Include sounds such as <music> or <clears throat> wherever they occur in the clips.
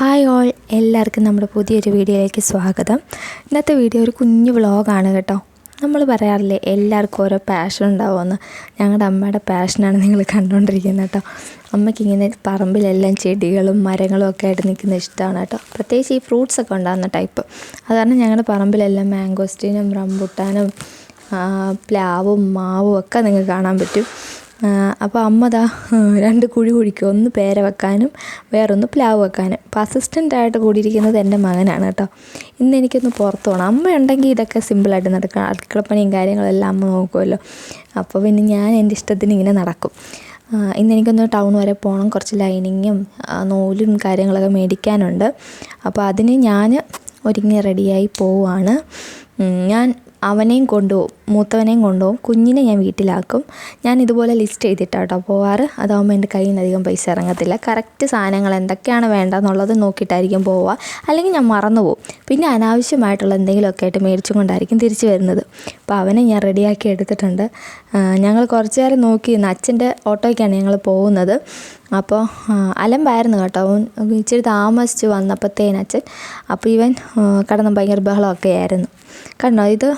Hi all എല്ലാവർക്കും നമ്മുടെ പുതിയൊരു വീഡിയോയിലേക്ക് സ്വാഗതം. ഇന്നത്തെ വീഡിയോ ഒരു കുഞ്ഞു വ്ളോഗാണ് കേട്ടോ. നമ്മൾ പറയാറില്ലേ എല്ലാവർക്കും ഓരോ പാഷൻ ഉണ്ടാവുമെന്ന്. ഞങ്ങളുടെ അമ്മയുടെ പാഷനാണ് നിങ്ങൾ കണ്ടുകൊണ്ടിരിക്കുന്നത് കേട്ടോ. അമ്മയ്ക്കിങ്ങനെ പറമ്പിലെല്ലാം ചെടികളും മരങ്ങളും ഒക്കെ ആയിട്ട് നിൽക്കുന്ന ഇഷ്ടമാണ് കേട്ടോ. പ്രത്യേകിച്ച് ഈ ഫ്രൂട്ട്സ് ഒക്കെ ഉണ്ടാകുന്ന ടൈപ്പ് അത് കാരണം ഞങ്ങളുടെ പറമ്പിലെല്ലാം മാംഗോസ്റ്റീനും റംബുട്ടാനും പ്ലാവും മാവും ഒക്കെ നിങ്ങൾക്ക് കാണാൻ പറ്റും. അപ്പോൾ അമ്മ ദാ രണ്ട് കുഴി കുഴിക്കും ഒന്ന് പേര വെക്കാനും വേറൊന്ന് പ്ലാവ് വെക്കാനും. അപ്പോൾ അസിസ്റ്റന്റായിട്ട് കൂടിയിരിക്കുന്നത് എന്റെ മകനാണ് കേട്ടോ. ഇന്ന് എനിക്കൊന്ന് പുറത്ത് പോകണം അമ്മ ഉണ്ടെങ്കിൽ ഇതൊക്കെ സിമ്പിളായിട്ട് നടക്കണം അടുക്കളപ്പണിയും കാര്യങ്ങളെല്ലാം അമ്മ നോക്കുമല്ലോ. അപ്പോൾ പിന്നെ ഞാൻ എന്റെ ഇഷ്ടത്തിന് ഇങ്ങനെ നടക്കും. ഇന്ന് എനിക്കൊന്ന് ടൗൺ വരെ പോകണം കുറച്ച് ലൈനിങ്ങും നൂലും കാര്യങ്ങളൊക്കെ മേടിക്കാനുണ്ട്. അപ്പോൾ അതിന് ഞാൻ ഒരുങ്ങി റെഡിയായി പോവുകയാണ് ഉം, ഞാൻ അവനെയും കൊണ്ടുപോകും മൂത്തവനെയും കൊണ്ടുപോകും കുഞ്ഞിനെ ഞാൻ വീട്ടിലാക്കും. ഞാൻ ഇതുപോലെ ലിസ്റ്റ് ചെയ്തിട്ടാണ് കേട്ടോ പോവാറ്. അതാകുമ്പോൾ എന്റെ കയ്യിൽ നിന്ന് അധികം പൈസ ഇറങ്ങത്തില്ല. കറക്റ്റ് സാധനങ്ങൾ എന്തൊക്കെയാണ് വേണ്ടതെന്നുള്ളത് നോക്കിയിട്ടായിരിക്കും പോവുക. അല്ലെങ്കിൽ ഞാൻ മറന്നു പോകും പിന്നെ അനാവശ്യമായിട്ടുള്ള എന്തെങ്കിലുമൊക്കെ ആയിട്ട് മേടിച്ചും കൊണ്ടായിരിക്കും തിരിച്ചു വരുന്നത്. അപ്പോൾ അവനെ ഞാൻ റെഡിയാക്കി എടുത്തിട്ടുണ്ട്. ഞങ്ങൾ കുറച്ച് നേരം നോക്കി അച്ഛന്റെ ഓട്ടോയ്ക്കാണ് ഞങ്ങൾ പോകുന്നത്. അപ്പോൾ അലമ്പായിരുന്നു കേട്ടോ. അവൻ ഇച്ചിരി താമസിച്ച് വന്നപ്പോഴത്തേനച്ഛൻ അപ്പോൾ ഇവൻ കിടന്ന് ഭയങ്കര ബഹളമൊക്കെ ആയിരുന്നു. കണ്ടോ? ഇത്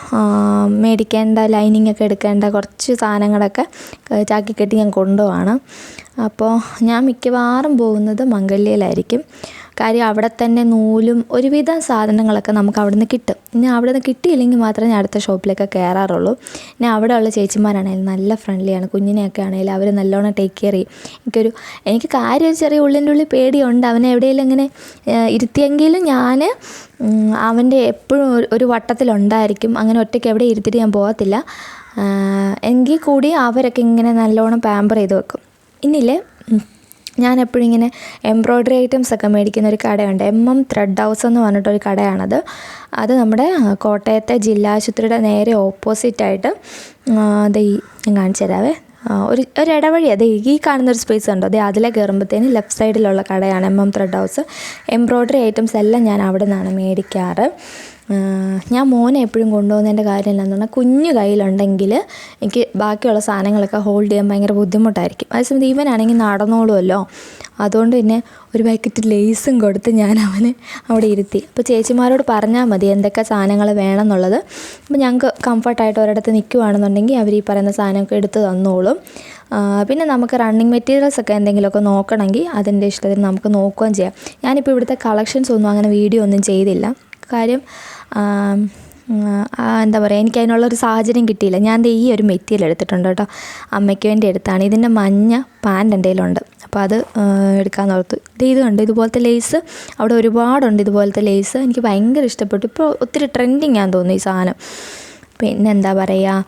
മേടിക്കേണ്ട ലൈനിങ് ഒക്കെ എടുക്കേണ്ട കുറച്ച് സാധനങ്ങളൊക്കെ ചാക്കിക്കെട്ടി ചാക്കി കെട്ടി ഞാൻ കൊണ്ടുപോവാണ്. അപ്പോൾ ഞാൻ മിക്കവാറും പോകുന്നത് മംഗല്യയിലായിരിക്കും. കാര്യം അവിടെ തന്നെ നൂലും ഒരുവിധം സാധനങ്ങളൊക്കെ നമുക്ക് അവിടെ നിന്ന് കിട്ടും. ഇനി അവിടെ നിന്ന് കിട്ടിയില്ലെങ്കിൽ മാത്രമേ ഞാൻ അടുത്ത ഷോപ്പിലേക്ക് കയറാറുള്ളൂ. ഇനി അവിടെയുള്ള ചേച്ചിമാരാണെങ്കിലും നല്ല ഫ്രണ്ട്ലിയാണ് കുഞ്ഞിനെയൊക്കെ ആണെങ്കിലും അവർ നല്ലോണം ടേക്ക് കെയർ ചെയ്യും. എനിക്കൊരു എനിക്ക് കാര്യം ഒരു ചെറിയ ഉള്ളിന്റെ ഉള്ളിൽ പേടിയുണ്ട്. അവനെ എവിടെയെങ്കിലും ഇങ്ങനെ ഇരുത്തിയെങ്കിലും ഞാൻ അവന്റെ എപ്പോഴും ഒരു- വട്ടത്തിലുണ്ടായിരിക്കും. അങ്ങനെ ഒറ്റയ്ക്ക് എവിടെ ഇരുത്തിയിട്ട് ഞാൻ പോകത്തില്ല. എങ്കിൽ കൂടി അവരൊക്കെ ഇങ്ങനെ നല്ലോണം പാമ്പർ ചെയ്ത് വെക്കും. ഇന്നില്ലേ ഞാൻ എപ്പോഴും ഇങ്ങനെ എംബ്രോയ്ഡറി ഐറ്റംസ് ഒക്കെ മേടിക്കുന്ന ഒരു കടയുണ്ട്. എം എം ത്രെഡ് ഹൗസ് എന്ന് പറഞ്ഞിട്ടൊരു കടയാണത്. അത് നമ്മുടെ കോട്ടയത്തെ ജില്ലാ ആശുപത്രിയുടെ നേരെ ഓപ്പോസിറ്റായിട്ട് ഈ ഞാൻ കാണിച്ചു തരാവേ ഒരു ഒരു ഇടവഴി അതെ ഈ കാണുന്ന ഒരു സ്പേസ് ഉണ്ടോ അതെ അതിലെ കയറുമ്പോഴത്തേന് ലെഫ്റ്റ് സൈഡിലുള്ള കടയാണ് M M thread house embroidery items എല്ലാം ഞാൻ അവിടെ നിന്നാണ് മേടിക്കാറ് ഞാൻ മോനെ എപ്പോഴും കൊണ്ടുപോകുന്നതിന്റെ കാര്യം എന്താണെന്ന് പറഞ്ഞാൽ കുഞ്ഞു കയ്യിലുണ്ടെങ്കിൽ എനിക്ക് ബാക്കിയുള്ള സാധനങ്ങളൊക്കെ ഹോൾഡ് ചെയ്യാൻ ഭയങ്കര ബുദ്ധിമുട്ടായിരിക്കും. അതേസമയത്ത് ഇവനാണെങ്കിൽ നടന്നോളുമല്ലോ. അതുകൊണ്ട് പിന്നെ ഒരു പാക്കറ്റ് ലേസും കൊടുത്ത് ഞാൻ അവന് അവിടെ ഇരുത്തി. അപ്പോൾ ചേച്ചിമാരോട് പറഞ്ഞാൽ മതി എന്തൊക്കെ സാധനങ്ങൾ വേണം എന്നുള്ളത് അപ്പോൾ ഞങ്ങൾക്ക് കംഫർട്ടായിട്ട് ഒരിടത്ത് നിൽക്കുവാണെന്നുണ്ടെങ്കിൽ അവർ ഈ പറയുന്ന സാധനമൊക്കെ എടുത്ത് തന്നോളും. പിന്നെ നമുക്ക് റണ്ണിങ് മെറ്റീരിയൽസ് ഒക്കെ എന്തെങ്കിലുമൊക്കെ നോക്കണമെങ്കിൽ അതിന്റെ ഇഷ്ടത്തിന് നമുക്ക് നോക്കുകയും ചെയ്യാം. ഞാനിപ്പോൾ ഇവിടുത്തെ കളക്ഷൻസ് ഒന്നും അങ്ങനെ വീഡിയോ ഒന്നും ചെയ്തില്ല. കാര്യം എന്താ പറയുക എനിക്ക് അതിനുള്ളൊരു സാഹചര്യം കിട്ടിയില്ല. ഞാൻ ദേ ഈ ഒരു മെറ്റീരിയൽ എടുത്തിട്ടുണ്ട് കേട്ടോ. അമ്മയ്ക്ക് വേണ്ടി എടുത്താണ്. ഇതിന്റെ മഞ്ഞ പാന്റ് എന്റെ അപ്പോൾ അത് എടുക്കാമെന്ന് ഓർത്തു. ഇത് ഇത് കണ്ട്? ഇതുപോലത്തെ ലേസ് അവിടെ ഒരുപാടുണ്ട്. ഇതുപോലത്തെ ലേസ് എനിക്ക് ഭയങ്കര ഇഷ്ടപ്പെട്ടു. ഇപ്പോൾ ഒത്തിരി ട്രെൻഡിങ് ആണെന്ന് തോന്നുന്നു ഈ സാധനം. പിന്നെ എന്താ പറയുക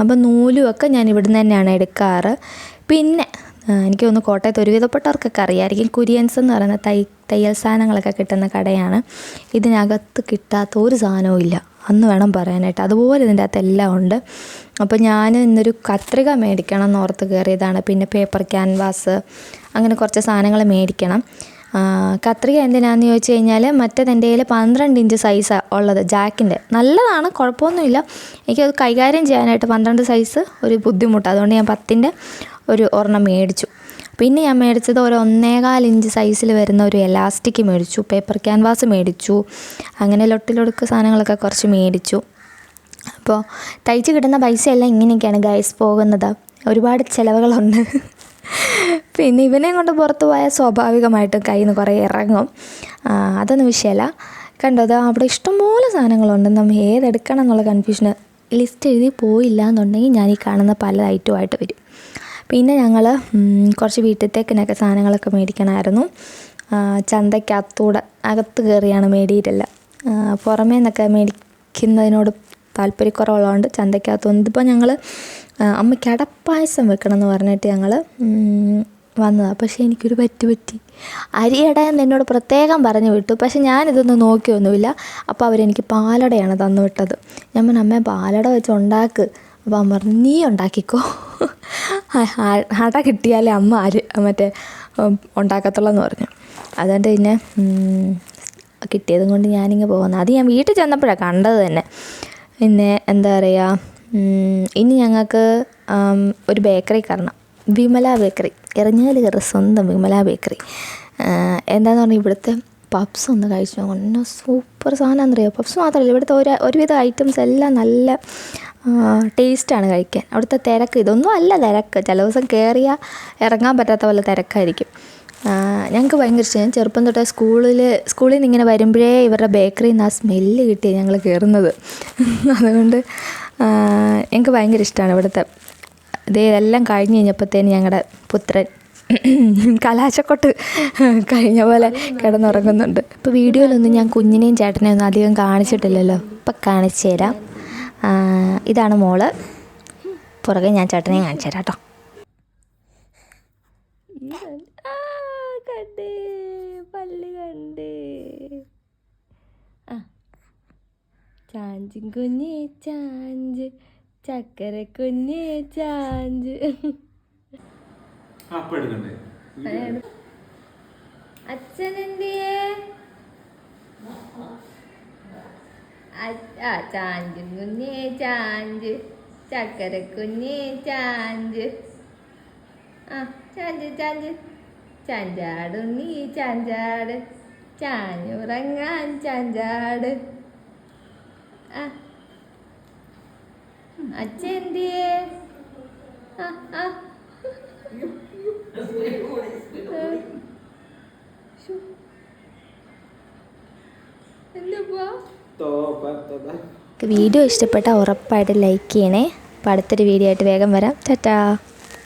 അപ്പോൾ നൂലുമൊക്കെ ഞാൻ ഇവിടുന്ന് തന്നെയാണ് എടുക്കാറ്. പിന്നെ എനിക്ക് തോന്നുന്നു കോട്ടയത്ത് ഒരുവിധപ്പെട്ടവർക്കൊക്കെ അറിയാമായിരിക്കും കുര്യൻസ് എന്ന് പറയുന്ന തൈ തയ്യൽ സാധനങ്ങളൊക്കെ കിട്ടുന്ന കടയാണ്. ഇതിനകത്ത് കിട്ടാത്ത ഒരു സാധനവും ഇല്ല. അന്ന് വേണം പറയാനായിട്ട്. അതുപോലെ ഇതിന്റെ അകത്ത് എല്ലാം ഉണ്ട്. അപ്പോൾ ഞാൻ ഇന്നൊരു കത്രിക മേടിക്കണം എന്ന് ഓർത്ത് കയറിയതാണ്. പിന്നെ പേപ്പർ ക്യാൻവാസ് അങ്ങനെ കുറച്ച് സാധനങ്ങൾ മേടിക്കണം. കത്രിക എന്തിനാന്ന് ചോദിച്ചു കഴിഞ്ഞാൽ മറ്റേത് എന്റെ കയ്യിൽ പന്ത്രണ്ട് ഇഞ്ച് സൈസാണ് ഉള്ളത് ജാക്കിന്റെ. നല്ലതാണ് കുഴപ്പമൊന്നുമില്ല. എനിക്കത് കൈകാര്യം ചെയ്യാനായിട്ട് പന്ത്രണ്ട് സൈസ് ഒരു ബുദ്ധിമുട്ട്. അതുകൊണ്ട് ഞാൻ പത്തിന്റെ ഒരു ഒരെണ്ണം മേടിച്ചു. പിന്നെ ഞാൻ മേടിച്ചത് ഒരു ഒന്നേകാൽ ഇഞ്ച് സൈസിൽ വരുന്ന ഒരു എലാസ്റ്റിക് മേടിച്ചു. പേപ്പർ ക്യാൻവാസ് മേടിച്ചു. അങ്ങനെ ലൊട്ടിലൊടുക്ക് സാധനങ്ങളൊക്കെ കുറച്ച് മേടിച്ചു. അപ്പോൾ തയ്ച്ച് കിട്ടുന്ന പൈസയെല്ലാം ഇങ്ങനെയൊക്കെയാണ് ഗൈസ് പോകുന്നത്. ഒരുപാട് ചിലവുകളുണ്ട്. പിന്നെ ഇവനെ കൊണ്ട് പുറത്ത് പോയാൽ സ്വാഭാവികമായിട്ടും കയ്യിൽ നിന്ന് കുറേ ഇറങ്ങും. അതൊന്നും വിഷയമല്ല. കണ്ടത് അവിടെ ഇഷ്ടംപോലെ സാധനങ്ങളുണ്ട്. നമ്മൾ ഏതെടുക്കണം എന്നുള്ള കൺഫ്യൂഷന് ലിസ്റ്റ് എഴുതി പോയില്ല എന്നുണ്ടെങ്കിൽ ഞാൻ ഈ കാണുന്ന പല ഐറ്റമായിട്ട് വരും. പിന്നെ ഞങ്ങൾ കുറച്ച് വീട്ടിലത്തേക്കിനൊക്കെ സാധനങ്ങളൊക്കെ മേടിക്കണമായിരുന്നു. ചന്തയ്ക്കകത്തൂടെ അകത്ത് കയറിയാണ് മേടിയിട്ടില്ല പുറമേ നിന്നൊക്കെ മേടിക്കുന്നതിനോട് താല്പര്യക്കുറവുള്ളതുകൊണ്ട് ചന്തയ്ക്കകത്ത് വന്നിപ്പോൾ ഞങ്ങൾ അമ്മയ്ക്ക് അടപ്പായസം വെക്കണം എന്ന് പറഞ്ഞിട്ട് ഞങ്ങൾ വന്നതാണ് പക്ഷേ എനിക്കൊരു പറ്റി പറ്റി. അരിയടയെന്ന് എന്നോട് പ്രത്യേകം പറഞ്ഞു വിട്ടു. പക്ഷെ ഞാനിതൊന്നും നോക്കിയൊന്നുമില്ല. അപ്പോൾ അവരെനിക്ക് പാലടയാണ് തന്നു വിട്ടത്. ഞാൻ പറഞ്ഞു അമ്മേ പാലട വെച്ച് ഉണ്ടാക്ക്. അപ്പോൾ അമ്മ പറഞ്ഞു നീ ഉണ്ടാക്കിക്കോ. ആട കിട്ടിയാലേ അമ്മ ആര് മറ്റേ ഉം, ഉണ്ടാക്കത്തുള്ളൂ എന്ന് പറഞ്ഞു. അതുകൊണ്ട് പിന്നെ കിട്ടിയതും കൊണ്ട് ഞാനിങ്ങ് പോകുന്നത് അത് ഞാൻ വീട്ടിൽ ചെന്നപ്പോഴാണ് കണ്ടത് തന്നെ. പിന്നെ എന്താ പറയുക ഇനി ഞങ്ങൾക്ക് ഒരു ബേക്കറി കാരണം വിമല ബേക്കറി. ഇറങ്ങിയാൽ കയറി സ്വന്തം വിമല ബേക്കറി. എന്താന്ന് പറഞ്ഞാൽ ഇവിടുത്തെ പപ്സ് ഒന്ന് കഴിച്ചു നോക്കണം. സൂപ്പർ സാധനം അറിയാം പപ്സ് മാത്രമല്ല ഇവിടുത്തെ ഒരു ഒരുവിധ ഐറ്റംസ് എല്ലാം നല്ല ടേസ്റ്റാണ് കഴിക്കാൻ. അവിടുത്തെ തിരക്ക് ഇതൊന്നും അല്ല തിരക്ക്. ചില ദിവസം കയറിയാൽ ഇറങ്ങാൻ പറ്റാത്ത പോലെ തിരക്കായിരിക്കും. ഞങ്ങൾക്ക് ഭയങ്കര ഇഷ്ടം. ഞാൻ ചെറുപ്പം തൊട്ടേ സ്കൂളിൽ സ്കൂളിൽ നിന്ന് ഇങ്ങനെ വരുമ്പോഴേ ഇവരുടെ ബേക്കറിയിൽ നിന്ന് ആ സ്മെല്ല് കിട്ടി ഞങ്ങൾ കയറുന്നത് <laughs> അതുകൊണ്ട് ഞങ്ങൾക്ക് ഭയങ്കര ഇഷ്ടമാണ് ഇവിടുത്തെ. ഇത് ഇതെല്ലാം കഴിഞ്ഞ് കഴിഞ്ഞപ്പോഴത്തേന് ഞങ്ങളുടെ പുത്രൻ <clears throat> കലാശക്കൊട്ട് <laughs> കഴിഞ്ഞ പോലെ കിടന്നുറങ്ങുന്നുണ്ട്. ഇപ്പോൾ വീഡിയോയിലൊന്നും ഞാൻ കുഞ്ഞിനെയും ചേട്ടനെയും ഒന്നും അധികം കാണിച്ചിട്ടില്ലല്ലോ. ഇപ്പം കാണിച്ചു തരാം. ഇതാണ് മോൾ. പുറകെ ഞാൻ ചേട്ടനെ കാണിച്ചു തരാം കേട്ടോ. കണ്ടേ പല്ല് കണ്ടേ. ആ ചാഞ്ചും കുഞ്ഞേ ചാഞ്ച്. ചക്കര കുഞ്ഞേ ചാഞ്ച്. അപ്പൊ എടുക്കണ്ടേ? അച്ഛനെന്തിയേ? ആ ചാഞ്ച് കുഞ്ഞേ ചാഞ്ച്. ചക്കര കുഞ്ഞേ ചാഞ്ച് ആ ചാഞ്ച് ചാഞ്ച്. ചാഞ്ചാട് നീ ചാഞ്ചാട്. ചാഞ്ഞുറങ്ങാൻ ചാഞ്ചാട്. ആ. അച്ഛന്തിയേ ആ ആ എന്താ വീഡിയോ ഇഷ്ടപ്പെട്ടാൽ ഉറപ്പായിട്ട് ലൈക്ക് ചെയ്യണേ. അപ്പോൾ അടുത്തൊരു വീഡിയോ ആയിട്ട് വേഗം വരാം. ടാറ്റാ.